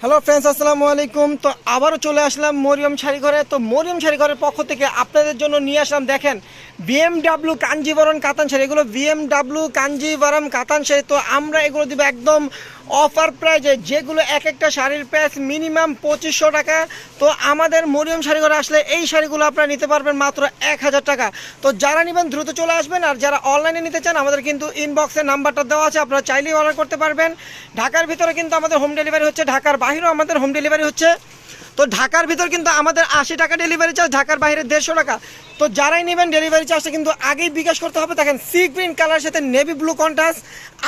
Hello friends আসসালামু আলাইকুম তো আবারও চলে আসলাম মরিয়ম শাড়িঘরে। তো মরিয়ম শাড়িঘরের পক্ষ থেকে আপনাদের জন্য নিয়ে আসলাম, দেখেন বিএমডাব্লিউ কাঞ্জিবরম কাতান শাড়ি। এগুলো বিএমডাব্লিউ কাঞ্জিবরম কাতান শাড়ি। তো আমরা এগুলো দিব একদম অফার প্রাইজে যেগুলো এক একটা শাড়ির প্রাইস মিনিমাম পঁচিশশো টাকা। তো আমাদের মরিয়ম শাড়িঘরে আসলে এই শাড়িগুলো আপনারা নিতে পারবেন মাত্র এক হাজার টাকা। তো যারা নেবেন, দ্রুত চলে আসবেন। আর যারা অনলাইনে নিতে চান, আমাদের কিন্তু ইনবক্সে নাম্বারটা দেওয়া আছে। আপনারা চাইলেই অর্ডার করতে পারবেন। ঢাকার ভিতরে কিন্তু আমাদের হোম ডেলিভারি হচ্ছে ঢাকার বাইরেও আমাদের হোম ডেলিভারি হচ্ছে। তো ঢাকার ভিতর কিন্তু আমাদের আশি টাকা ডেলিভারি চার্জ ঢাকার বাইরে দেড়শো টাকা। তো যারাই নেবেন ডেলিভারি চার্জটা কিন্তু আগেই বিকাশ করতে হবে। দেখেন সি গ্রিন কালার সাথে নেভি ব্লু কন্ট্রাস্ট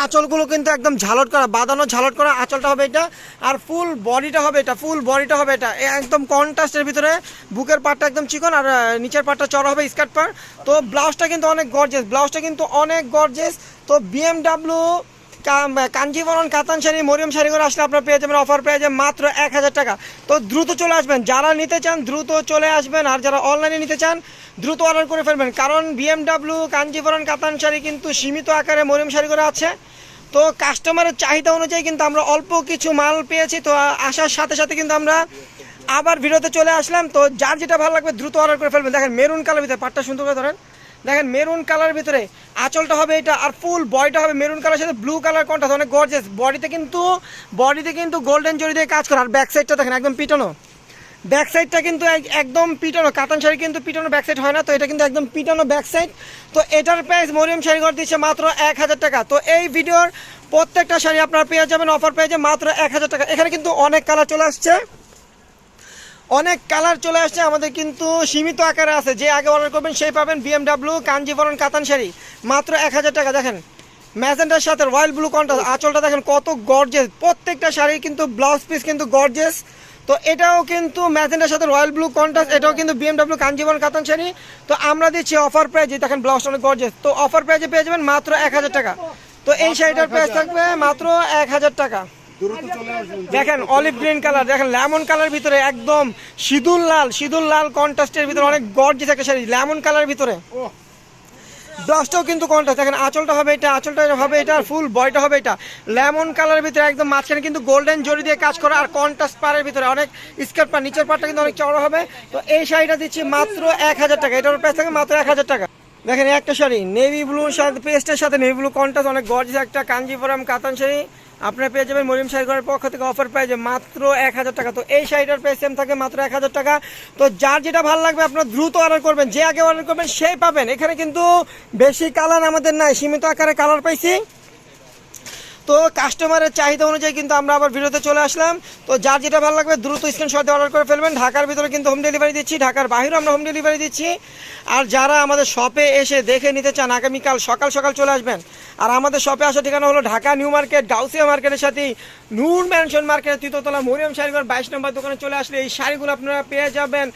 আঁচলগুলো কিন্তু একদম ঝালট করা, বাঁধানো ঝালট করা আঁচলটা হবে এটা। আর ফুল বডিটা হবে এটা ফুল বডিটা হবে এটা। একদম কন্ট্রাস্টের ভিতরে বুকের পাটটা একদম চিকন আর নিচের পাটটা চড়া হবে স্কার্ট পার তো ব্লাউজটা কিন্তু অনেক গর্জেস ব্লাউজটা কিন্তু অনেক গর্জেস তো বিএমডাব্লিউ কাঞ্জিবরণ কাতান শাড়ি, মরিয়ম শাড়ি করে আসলে আপনার পেয়ে যাবেন, অফার পেয়ে যাবেন মাত্র এক হাজার টাকা। তো দ্রুত চলে আসবেন। যারা নিতে চান দ্রুত চলে আসবেন, আর যারা অনলাইনে নিতে চান, দ্রুত অর্ডার করে ফেলবেন। কারণ বিএমডাব্লিউ কাঞ্জিবরণ কাতান শাড়ি কিন্তু সীমিত আকারে মরিয়ম শাড়ি করে আছে। তো কাস্টমারের চাহিদা অনুযায়ী কিন্তু আমরা অল্প কিছু মাল পেয়েছি। তো আসার সাথে সাথে কিন্তু আমরা আবার ভিডিওতে চলে আসলাম। তো যার যেটা ভালো লাগবে দ্রুত অর্ডার করে ফেলবেন। দেখেন মেরুন কালার ভিতরে পাটটা সুন্দর করে ধরেন। দেখেন মেরুন কালার ভিতরে আঁচলটা হবে এটা আর ফুল বডিটা হবে মেরুন কালার, সাথে ব্লু কালার কোনটা অনেক গর্জেস বডিতে কিন্তু বডিতে কিন্তু গোল্ডেন জড়ি দিয়ে কাজ করে। আর ব্যাক সাইডটা দেখেন, একদম পিটানো। ব্যাক সাইডটা কিন্তু এক- একদম পিটানো। কাতান শাড়ি কিন্তু পিটানো ব্যাক সাইড হয় না, তো এটা কিন্তু একদম পিটানো ব্যাক সাইড তো এটার প্রাইস মরিয়ম শাড়ি ঘর দিচ্ছে মাত্র এক হাজার টাকা। তো এই ভিডিওর প্রত্যেকটা শাড়ি আপনারা পেয়ে যাবেন অফার পেয়ে যাবেন মাত্র এক হাজার টাকা। এখানে কিন্তু অনেক কালার চলে আসছে। অনেক কালার চলে আসছে, আমাদের কিন্তু সীমিত আকারে আছে। যে আগে অর্ডার করবেন সেই পাবেন বিএমডাব্লিউ কাঞ্জিবরণ কাতান শাড়ি। মাত্র এক হাজার টাকা, দেখেন। ম্যাজেন্টার সাথে রয়্যাল ব্লু কন্ট্রাস্ট আঁচলটা দেখেন কত গর্জেস প্রত্যেকটা শাড়ি কিন্তু ব্লাউজ পিস কিন্তু গর্জেস তো এটাও কিন্তু ম্যাজেন্টার সাথে রয়্যাল ব্লু কন্ট্রাস্ট এটাও কিন্তু বিএমডাব্লিউ কাঞ্জিবরণ কাতান শাড়ি। তো আমরা দিচ্ছি অফার প্রাইজে দেখেন ব্লাউজটা অনেক গর্জেস তো অফার প্রাইজে পেয়ে যাবেন মাত্র এক হাজার টাকা। তো এই শাড়িটার প্রাইস থাকবে মাত্র এক হাজার টাকা। দেখেন অলিভ গ্রিন কালার দেখেন লেমন কালার ভিতরে একদম সিঁদুর লাল সিঁদুর লাল কন্ট্রাস্টের ভিতরে অনেক গর্জিয়াস একটা শাড়ি লেমন কালার ভিতরে। ব্লাউজটাও কিন্তু কন্ট্রাস্ট দেখেন আঁচলটা হবে এটা আঁচলটা হবে এটা আর ফুল বয়টা হবে এটা। লেমন কালারের ভিতরে একদম মাঝখানে কিন্তু গোল্ডেন জরি দিয়ে কাজ করা আর কন্ট্রাস্ট পাড়ের ভিতরে অনেক স্কার্ট পার নিচের পাটটা কিন্তু অনেক চড়া হবে। তো এই শাড়িটা দিচ্ছি মাত্র এক হাজার টাকা এটার প্রাইস থাকে মাত্র এক হাজার টাকা। দেখেন একটা শাড়ি নেভি ব্লু সাথে পেস্টের সাথে নেভি ব্লু কন্ট্রাস্ট অনেক গর্জিয়াস একটা কাঞ্জিপুরম কাতান শাড়ি। আপনারা পেয়ে যাবেন মরিম শাড়িঘরের পক্ষ থেকে অফার পেয়ে প্রাইজে মাত্র এক হাজার টাকা। তো এই শাড়িটার প্রাইস সেম থাকে মাত্র এক হাজার টাকা। তো যার যেটা ভালো লাগবে আপনারা দ্রুত অর্ডার করবেন, যে আগে অর্ডার করবেন, সেই পাবেন। এখানে কিন্তু বেশি কালার আমাদের নাই, সীমিত আকারে কালার পাইছি। তো কাস্টমারের চাহিদা অনুযায়ী কিন্তু আমরা আবার ভিডিওতে চলে আসলাম। তো যার যেটা ভালো লাগবে দ্রুত স্ক্রিনশট অর্ডার করে ফেলবেন। ঢাকার ভিতরে কিন্তু হোম ডেলিভারি দিচ্ছি, ঢাকার বাইরেও আমরা হোম ডেলিভারি দিচ্ছি। আর যারা আমাদের শপে এসে দেখে নিতে চান, আগামীকাল সকাল সকাল চলে আসবেন। আর আমাদের শপে আসার ঠিকানা হলো ঢাকা নিউ মার্কেট, গাউসিয়া মার্কেটের সাথে নূর ম্যানশন মার্কেটের তৃতীয়তলা মরিয়ম শাড়িঘর, বাইশ নম্বর দোকানে চলে আসলে এই শাড়িগুলো আপনারা পেয়ে যাবেন।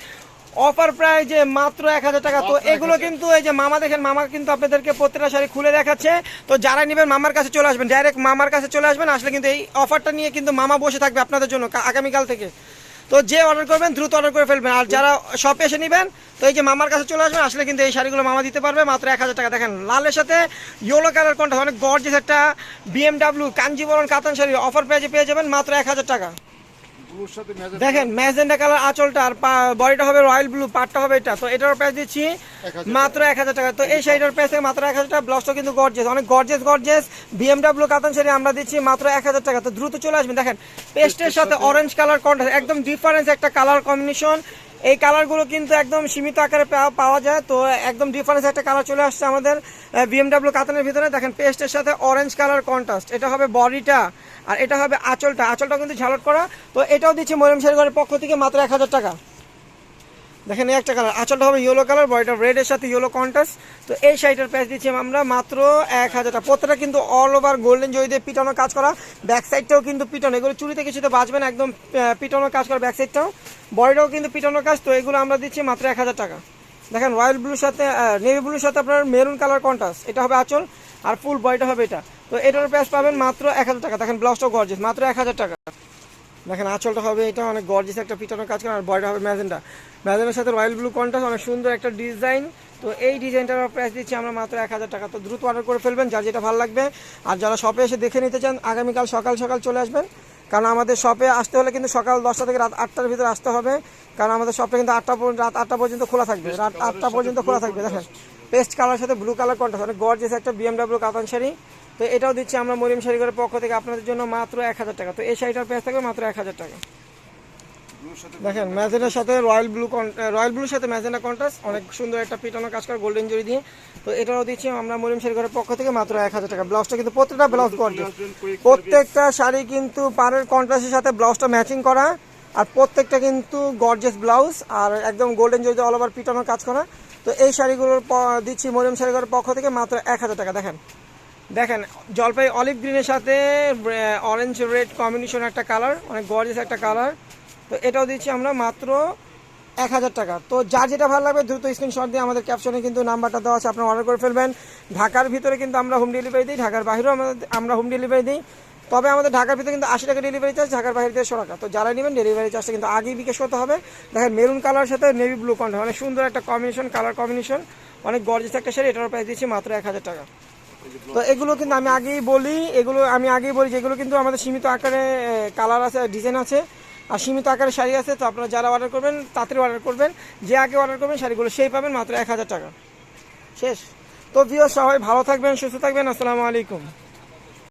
অফার প্রাইজে মাত্র এক হাজার টাকা। তো এগুলো কিন্তু এই যে মামা দেখেন মামা কিন্তু আপনাদেরকে প্রত্যেকটা শাড়ি খুলে দেখাচ্ছে। তো যারা নেবেন মামার কাছে চলে আসবেন ডাইরেক্ট মামার কাছে চলে আসবেন আসলে কিন্তু এই অফারটা নিয়ে কিন্তু মামা বসে থাকবে আপনাদের জন্য আগামীকাল থেকে। তো যে অর্ডার করবেন দ্রুত অর্ডার করে ফেলবেন। আর যারা শপে এসে নেবেন তো এই যে মামার কাছে চলে আসবেন আসলে কিন্তু এই শাড়িগুলো মামা দিতে পারবে মাত্র এক হাজার টাকা। দেখেন লালের সাথে ইয়েলো কালার কোনটা অনেক গর্জেস একটা বিএমডাব্লিউ কাঞ্জিবরণ কাতান শাড়ি অফার পেয়ে পেয়ে যাবেন মাত্র এক হাজার টাকা। দেখেন ম্যাজেন্ডা কালার আঁচলটা আর বডিটা হবে রয়্যাল ব্লু পাটটা হবে এটা। তো এটার প্রাইস দিচ্ছি মাত্র এক হাজার টাকা। তো এই শাড়িটার প্রাইস থেকে মাত্র এক হাজার টাকা। ব্লাউজটা কিন্তু গর্জেস অনেক গর্জেস গর্জেস বিএমডাব্লিউ কাতান শাড়ি আমরা দিচ্ছি মাত্র এক হাজার টাকা। তো দ্রুত চলে আসবেন। দেখেন পেস্টের সাথে অরেঞ্জ কালার কন্ট্রাস্ট একদম ডিফারেন্স একটা কালার কম্বিনেশন এই কালারগুলো কিন্তু একদম সীমিত আকারে পাওয়া- যায়। তো একদম ডিফারেন্স একটা কালার চলে আসছে আমাদের বিএমডাব্লিউ কাতানের ভিতরে। দেখেন পেস্টের সাথে অরেঞ্জ কালার কন্ট্রাস্ট এটা হবে বডিটা, আর এটা হবে আঁচলটা। আঁচলটা কিন্তু ঝালট করা। তো এটাও দিচ্ছে মরিম শেরগড়ের পক্ষ থেকে মাত্র এক হাজার টাকা। দেখেন একটা কালার আঁচলটা হবে ইয়েলো কালার বডিটা রেডের সাথে ইয়েলো কন্ট্রাস্ট তো এই শাড়িটার প্রাইস দিচ্ছি আমরা মাত্র এক হাজার টাকা। প্রত্যেকটা কিন্তু অল ওভার গোল্ডেন জয় দিয়ে পিটানো কাজ করা। ব্যাক সাইডটাও কিন্তু পিটানো। এগুলো চুরিতে কিছুতে বাঁচবে না, একদম পিটানো কাজ করা ব্যাক সাইডটাও বডিটাও কিন্তু পিটানো কাজ, তো এগুলো আমরা দিচ্ছি মাত্র এক হাজার টাকা। দেখেন রয়্যাল ব্লুর সাথে নেভি ব্লুর সাথে আপনার মেরুন কালার কন্ট্রাস্ট এটা হবে আঁচল, আর ফুল বডিটা হবে এটা। তো এটার প্রাইস পাবেন মাত্র এক হাজার টাকা। দেখেন ব্লাউজটাও গর্জেস মাত্র এক হাজার টাকা। দেখেন আঁচলটা হবে, এটা অনেক গর্জিস একটা পিটানো কাজ করে, আর বডিটা হবে ম্যাজেন্টা। ম্যাজেন্টার সাথে রয়্যাল ব্লু কন্ট্রাস্ট অনেক সুন্দর একটা ডিজাইন তো এই ডিজাইনটার প্রাইস দিচ্ছি আমরা মাত্র এক হাজার টাকা। তো দ্রুত অর্ডার করে ফেলবেন, যার যেটা ভালো লাগবে। আর যারা শপে এসে দেখে নিতে চান, আগামীকাল সকাল সকাল চলে আসবেন। কারণ আমাদের শপে আসতে হলে কিন্তু সকাল দশটা থেকে রাত আটটার ভিতরে আসতে হবে। কারণ আমাদের শপটা কিন্তু আটটা রাত আটটা পর্যন্ত খোলা থাকবে। রাত আটটা পর্যন্ত খোলা থাকবে, দেখেন। পেস্ট কালার সাথে ব্লু কালার কন্ট্রাস্ট অনেক গর্জেস একটা বিএমডাব্লিউ কাতান শাড়ি। তো এটাও দিচ্ছি আমরা মরিয়ম শাড়িঘরের পক্ষ থেকে আপনাদের জন্য মাত্র এক হাজার টাকা। তো এই শাড়িটার প্রাইস থাকবে মাত্র এক হাজার টাকা। দেখেন ম্যাজেনার সাথে রয়্যাল ব্লু রয়্যাল ব্লুর সাথে ম্যাজেনা কন্ট্রাস্ট, অনেক সুন্দর একটা পিটানো কাজ করা, গোল্ডেন জুড়ি দিয়ে। তো এটাও দিচ্ছি আমরা মরিম শাড়িঘরের পক্ষ থেকে মাত্র এক হাজার টাকা। ব্লাউজটা কিন্তু প্রত্যেকটা ব্লাউজ গর্জেস প্রত্যেকটা শাড়ি কিন্তু পাড়ের কন্ট্রাস্টের সাথে ব্লাউজটা ম্যাচিং করা। আর প্রত্যেকটা কিন্তু গর্জেস ব্লাউজ, আর একদম গোল্ডেন জরিতে অল ওভার পিটানোর কাজ করা। তো এই শাড়িগুলোর দিচ্ছি মরিয়ম শাড়িগুলোর পক্ষ থেকে মাত্র এক হাজার টাকা, দেখেন। দেখেন, জলপাই অলিভ গ্রিনের সাথে অরেঞ্জ রেড কম্বিনেশন একটা কালার অনেক গর্জেস একটা কালার তো এটাও দিচ্ছি আমরা মাত্র এক হাজার টাকা। তো যার যেটা ভালো লাগবে দ্রুত স্ক্রিনশট দিয়ে আমাদের ক্যাপশনে কিন্তু নাম্বারটা দেওয়া আছে, আপনারা অর্ডার করে ফেলবেন। ঢাকার ভিতরে কিন্তু আমরা হোম ডেলিভারি দিই, ঢাকার বাইরেও আমাদের আমরা হোম ডেলিভারি দিই। তবে আমাদের ঢাকার ভিতরে কিন্তু আশি টাকা ডেলিভারি চার্জ ঢাকার বাইরে থেকে টাকা তো যারা নেবেন ডেলিভারি চার্জটা কিন্তু আগেই বিকাশ করতে হবে। দেখেন মেরুন কালার সাথে নেভি ব্লু কন্ট অনেক সুন্দর একটা কম্বিনেশন কালার কম্বিনেশন অনেক গর্জেস একটা শাড়ি এটার প্রাইস দিচ্ছি মাত্র এক হাজার টাকা। তো এগুলো কিন্তু আমি আগেই বলি, এগুলো আমি আগেই বলি, যেগুলো কিন্তু আমাদের সীমিত আকারে কালার আছে ডিজাইন আছে, আর সীমিত আকারে শাড়ি আছে, তো আপনারা যারা অর্ডার করবেন, তাড়াতাড়ি অর্ডার করবেন। যে আগে অর্ডার করবেন, শাড়িগুলো সেই পাবেন মাত্র এক হাজার টাকা। শেষ। তো ভিও সবাই ভালো থাকবেন, সুস্থ থাকবেন, আসসালামু আলাইকুম।